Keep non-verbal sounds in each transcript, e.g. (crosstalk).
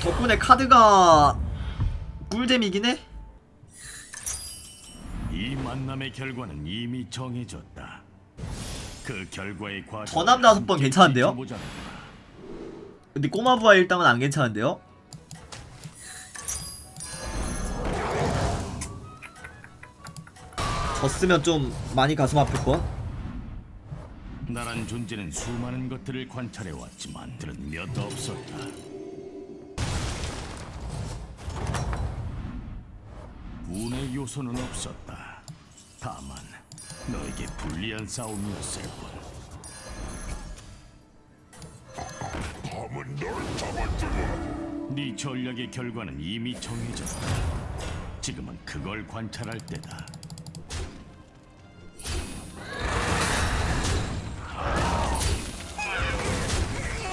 덕분에 카드가 꿀잼이긴 해. 이 만남의 결과는 이미 정해졌다. 그 결과의 과정. 전함 다섯 번 괜찮은데요? 근데 꼬마부하 일당은 안 괜찮은데요? 졌으면 좀 많이 가슴 아플 것. 나란 존재는 수많은 것들을 관찰해 왔지만 들은 몇 없었다. 요소는 없었다. 다만 너에게 불리한 싸움이었을 뿐. 네 전략의 결과는 이미 정해졌다. 지금은 그걸 관찰할 때다.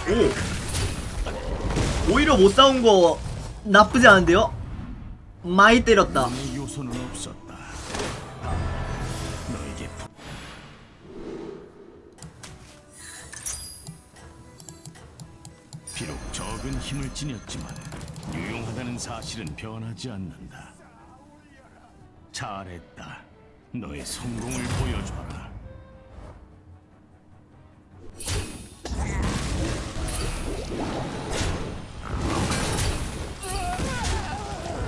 오! 오히려 못 싸운 거 나쁘지 않은데요? 많이 때렸다. 요소는 없었다. 너에게 부... 비록 적은 힘을 지녔지만 유용하다는 사실은 변하지 않는다. 잘했다. 너의 성공을 보여줘라.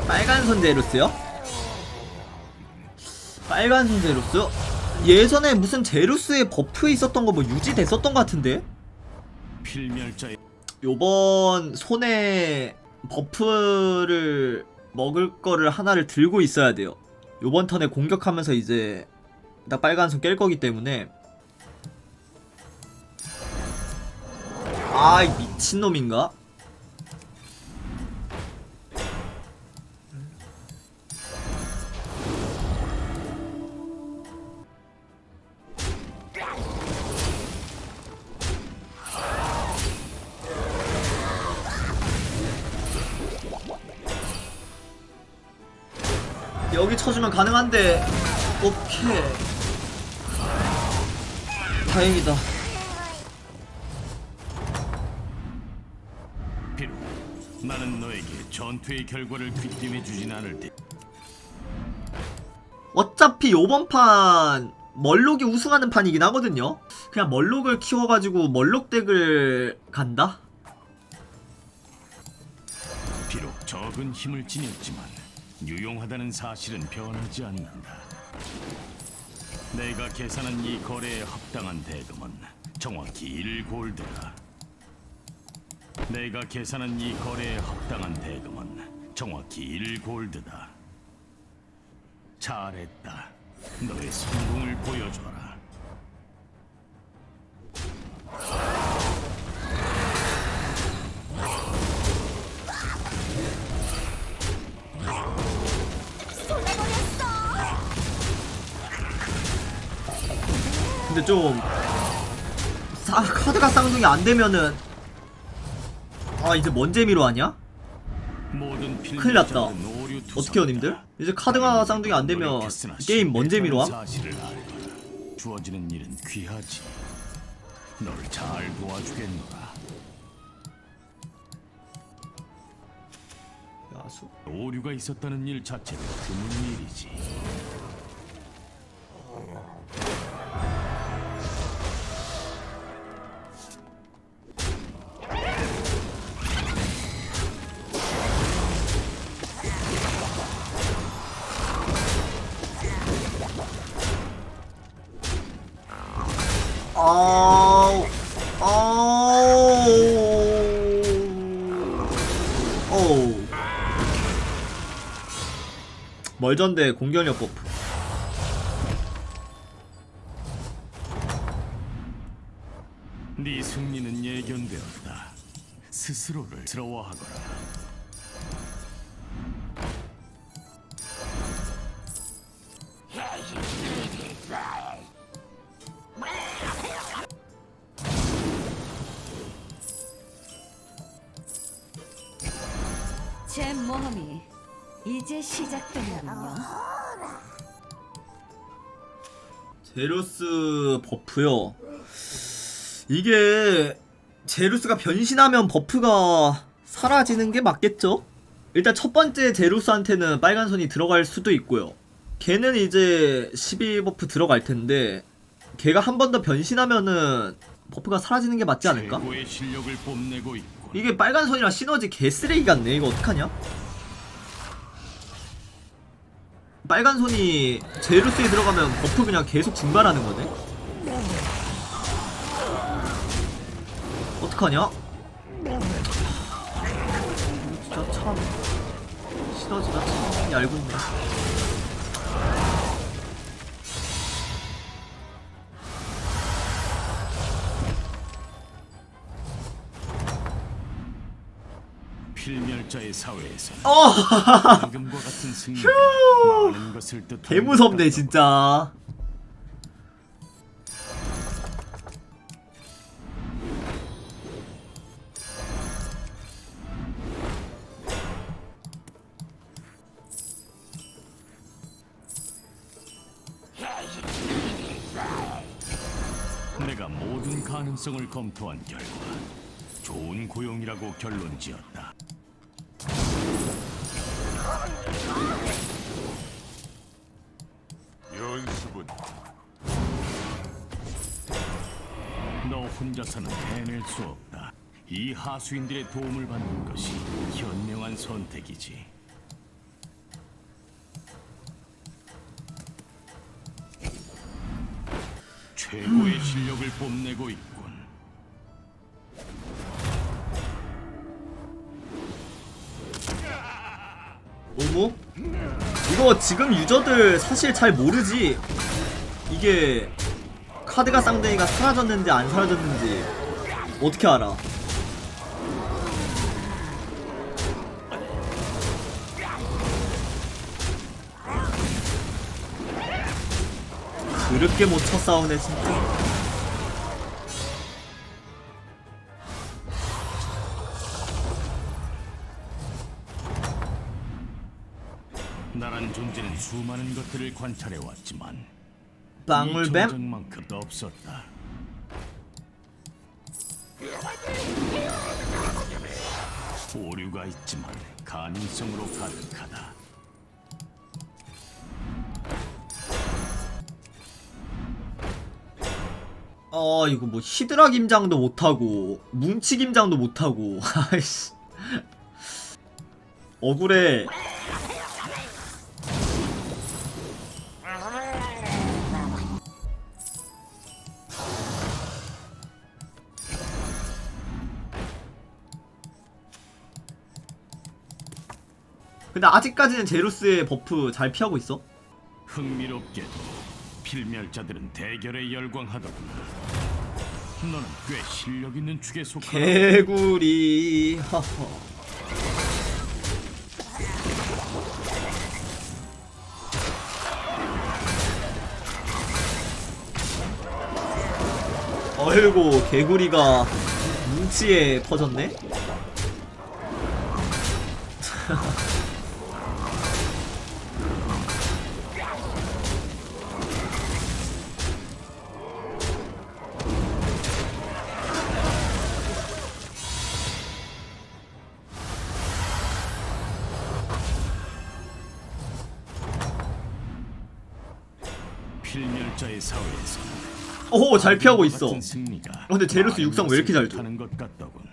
빨간 손 제루스요? 빨간 손 제루스? 예전에 무슨 제루스의 버프 있었던 거 뭐 유지됐었던 것 같은데? 요번 손에 버프를 먹을 거를 하나를 들고 있어야 돼요. 요번 턴에 공격하면서 이제 나 빨간 손깰 거기 때문에 아, 이 미친놈인가? 여기 쳐주면 가능한데. 오케이. 다행이다. 비록 나는 너에게 전투의 결과를 귀띔해 주진 않을 테. 어차피 요번 판 멀록이 우승하는 판이긴 하거든요. 그냥 멀록을 키워가지고 멀록 덱을 간다? 비록 적은 힘을 지녔지만 유용하다는 사실은 변하지 않는다. 내가 계산한 이 거래에 합당한 대금은 정확히 1골드다. 내가 계산한 이 거래에 합당한 대금은 정확히 1골드다. 잘했다. 너의 성공을 보여줘라. 좀 사, 카드가 쌍둥이 안 되면은 아 이제 뭔 재미로 하냐? 모든 큰일 났다. 어떻게 해요 님들? 이제 카드가 쌍둥이 안 되면 게임 뭔 재미로 함? 주어지는 일은 귀하지. 널잘 도와주겠노라. 야수 오류가 있었다는 일 자체도 드문 일이지. 아우 아우 멀전대 공격력 버프 네 승리는 예견되었다. 스스로를 스러워하거라. 제 모험이 이제 시작되는군요. 제루스 버프요 이게 제루스가 변신하면 버프가 사라지는 게 맞겠죠? 일단 첫 번째 제루스한테는 빨간 선이 들어갈 수도 있고요. 걔는 이제 12 버프 들어갈 텐데 걔가 한 번 더 변신하면은 버프가 사라지는 게 맞지 않을까? 최고의 실력을 뽐내고 있군. 이게 빨간 선이랑 시너지 개쓰레기 같네. 이거 어떡하냐? 빨간 선이 제루스에 들어가면 버프 그냥 계속 증발하는 거네. 어떡하냐? 진짜 참 시너지가 참 얇은데. 필멸자의 사회에서 어! 지금과 같은 승리 많은 것을 뜻하는 개 무섭네 것 같다. 진짜. 내가 모든 가능성을 검토한 결과 좋은 고용이라고 결론 지었다. 연습은 너 혼자서는 해낼 수 없다. 이 하수인들의 도움을 받는 것이 현명한 선택이지. 최고의 실력을 뽐내고 있군. 오모? 이거 지금 유저들 사실 잘 모르지. 이게 카드가 쌍둥이가 사라졌는지 안 사라졌는지 어떻게 알아? 그렇게 못 쳐 싸우네 진짜. 나란 존재는 수많은 것들을 관찰해 왔지만 방울뱀? 정만큼도 없었다. 오류가 있지만 가능성으로 가득하다. 어 이거 뭐 히드라 김장도 못하고 뭉치 김장도 못하고 (laughs) 아이씨 억울해 근데 아직까지는 제루스의 버프 잘 피하고 있어 흥미롭게도 필멸자들은 대결에 열광하더구나. 너는 꽤 실력 있는 축에 속하다. 개구리 하하 (laughs) 어이구 개구리가 뭉치에 퍼졌네 필멸자의 사회에서 오 잘 피하고 있어 같은 승리가 근데 제루스 육상 왜 이렇게 잘 줘? 하는 것 같더군.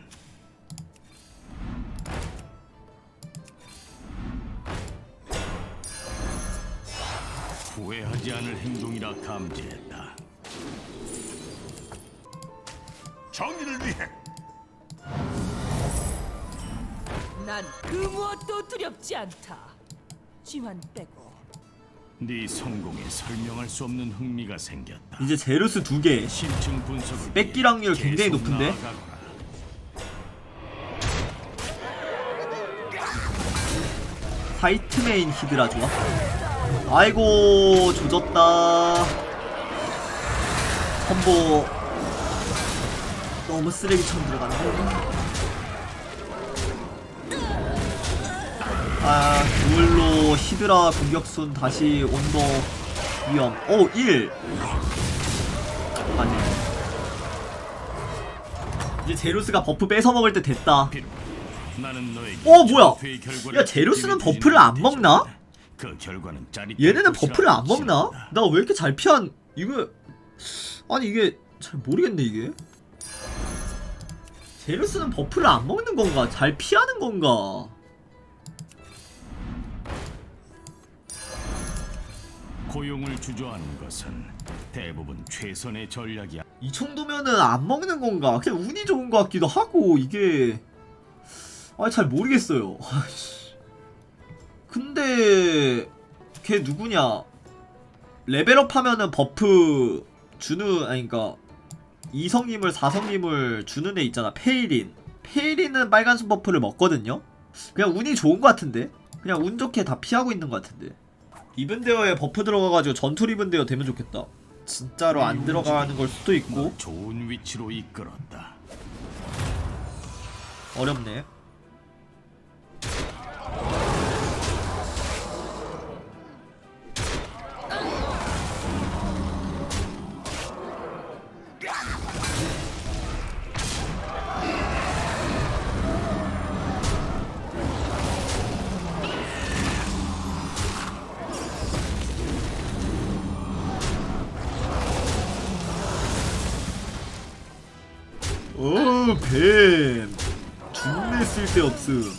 후회하지 않을 행동이라 감지했다. 정의를 위해 난 그 무엇도 두렵지 않다. 지환 빼고 네 성공에 설명할 수 없는 흥미가 생겼다. 이제 제루스 두 개 심층 분석을 뺏길 위해 확률 굉장히 계속 높은데? 나아가거라. 화이트 메인 히드라 좋아 아이고 조졌다 컴보 너무 쓰레기처럼 들어갔네 아 duel로 히드라 공격순 다시 온도 위험 오 1! 아니 이제 제루스가 버프 뺏어먹을 때 됐다 너에게 어, 뭐야? 야, 제루스는 버프를 안 먹나? 얘네는 버프를 안 먹나? 나 왜 이렇게 잘 피한 이거 아니 이게 잘 모르겠네 이게 제루스는 버프를 안 먹는 건가? 잘 피하는 건가? 고용을 주저하는 것은 대부분 최선의 전략이야. 이 정도면은 안 먹는 건가? 그냥 운이 좋은 것 같기도 하고 이게 아 잘 모르겠어요. (laughs) 근데 걔 누구냐? 레벨업 하면은 버프 주는 아니 그니까 이성님을 사성님을 주는 애 있잖아. 페이린. 페이린은 빨간색 버프를 먹거든요. 그냥 운이 좋은 것 같은데. 그냥 운 좋게 다 피하고 있는 것 같은데. 리븐데어에 버프 들어가가지고 전투 리븐데어 되면 좋겠다. 진짜로 안 들어가는 걸 수도 있고 널 좋은 위치로 이끌었다. 어렵네. 오, 뱀. 죽네 쓸데 없음.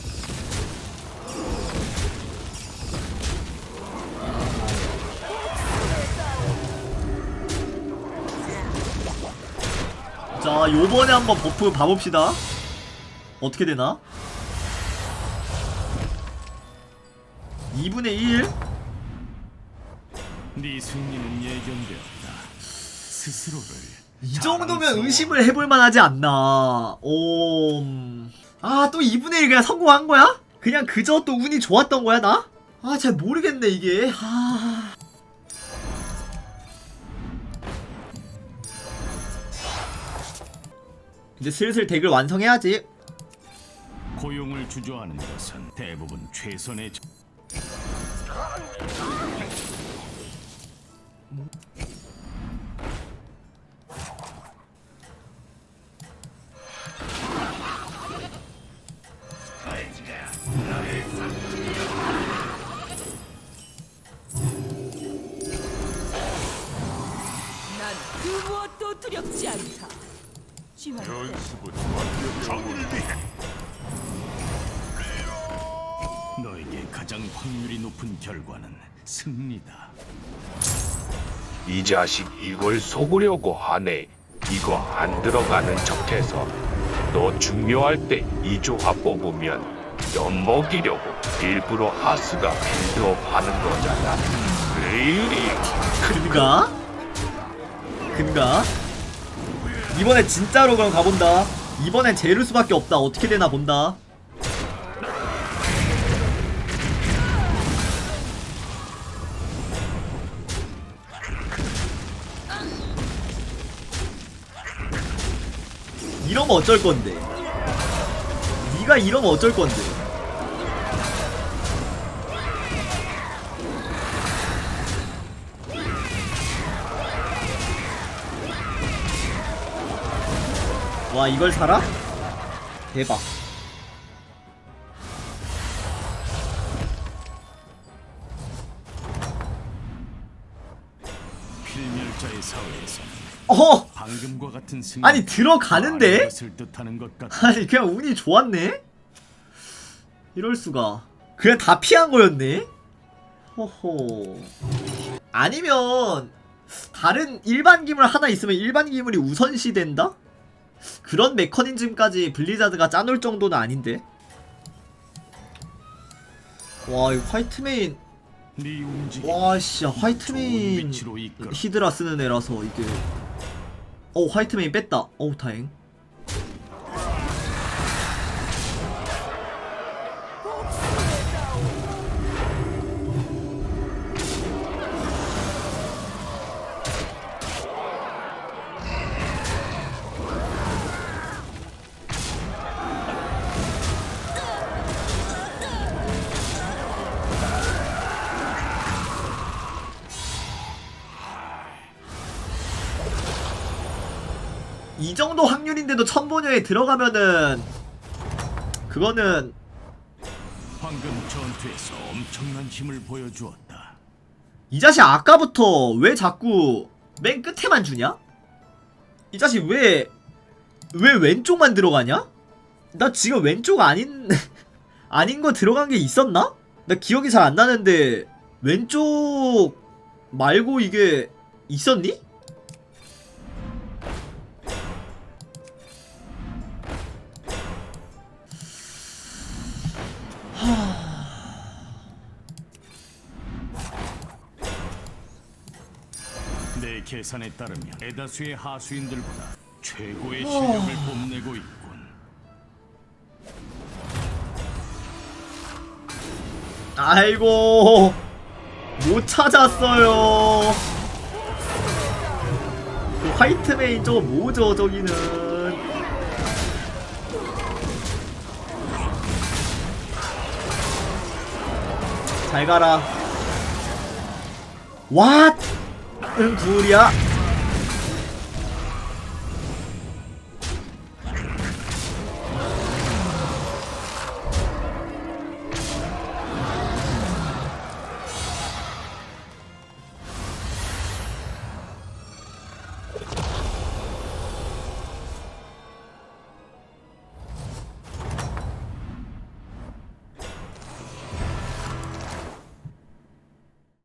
자, 요번에 한번 버프 봐봅시다. 어떻게 되나? 2분의 1? 네 승리는 예견되었다. 스스로를 이 정도면 의심을 해볼 만하지 않나. 오. 음. 아, 또 2분의 1 그냥 성공한 거야? 그냥 그저 또 운이 좋았던 거야, 나? 아, 잘 모르겠네, 이게. 아. 이제 슬슬 덱을 완성해야지. 고용을 주저하는 것은 대부분 최선의 전- 연습은 정의를 위해 너에게 가장 확률이 높은 결과는 승리다. 이 자식 이걸 속으려고 하네. 이거 안 들어가는 척해서 너 중요할 때 이 조합 뽑으면 연 먹이려고 일부러 하스가 빌드업 하는 거잖아. 에이, 근가? 근가? 이번에 진짜로 그럼 가본다. 이번엔 제루스밖에 없다. 어떻게 되나 본다. 이러면 어쩔 건데? 네가 이러면 어쩔 건데? 와 이걸 살아? 대박 필멸자의 어허! 방금과 같은 승리 아니 들어가는데? 것을 뜻하는 것 같다. 아니 그냥 운이 좋았네? 이럴 수가 그냥 다 피한 거였네? 호호 아니면 다른 일반 기물 하나 있으면 일반 기물이 우선시 된다? 그런 메커니즘까지 블리자드가 짜놓을 정도는 아닌데? 와 이거 화이트메인. 네 움직임 와 진짜 좋은 화이트메인. 히드라 쓰는 애라서 이게. 어 화이트메인 뺐다. 어우 다행 정도 확률인데도 천보녀에 들어가면은 그 그거는 방금 전투에서 엄청난 힘을 보여주었다. 이 자식 아까부터 왜 자꾸 맨 끝에만 주냐? 이 자식 왜, 왜 왼쪽만 들어가냐? 나 지금 왼쪽 아닌, (laughs) 아닌 거 들어간 게 있었나? 나 기억이 잘 안 나는데, 왼쪽 말고 이게 있었니? 내 계산에 따르면 대다수의 하수인들보다 최고의 실력을 뽐내고 있군. 아이고, 못 찾았어요. 그 화이트 메인 저거 뭐죠, 저기는. 잘 가라. 왓? 응, 둘이야.